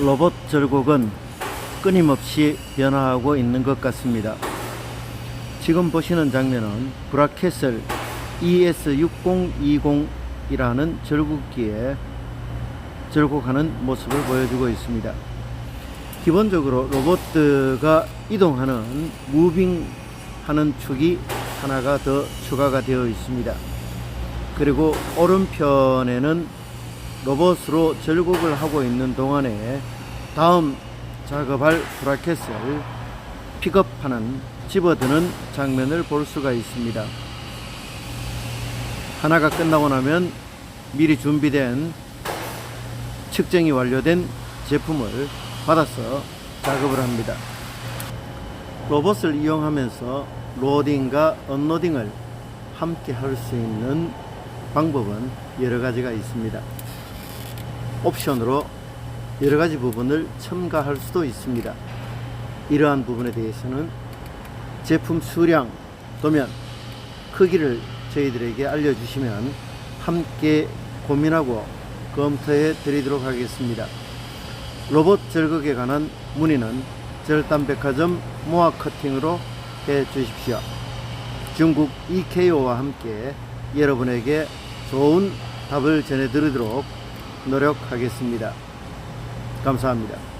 로봇 절곡은 끊임없이 변화하고 있는 것 같습니다. 지금 보시는 장면은 브라켓을 ES6020이라는 절곡기에 절곡하는 모습을 보여주고 있습니다. 기본적으로 로봇가 이동하는 무빙 하는 축이 하나가 더 추가가 되어 있습니다. 그리고 오른편에는 로봇으로 절곡을 하고 있는 동안에 다음 작업할 브라켓을 픽업하는 집어드는 장면을 볼 수가 있습니다. 하나가 끝나고 나면 미리 준비된 측정이 완료된 제품을 받아서 작업을 합니다. 로봇을 이용하면서 로딩과 언로딩을 함께 할 수 있는 방법은 여러 가지가 있습니다. 옵션으로 여러 가지 부분을 첨가할 수도 있습니다. 이러한 부분에 대해서는 제품 수량 또면 크기를 저희들에게 알려주시면 함께 고민하고 검토해 드리도록 하겠습니다. 로봇 절극에 관한 문의는 절단백화점 모아 커팅으로 해 주십시오. 중국 EKO와 함께 여러분에게 좋은 답을 전해드리도록 노력하겠습니다. 감사합니다.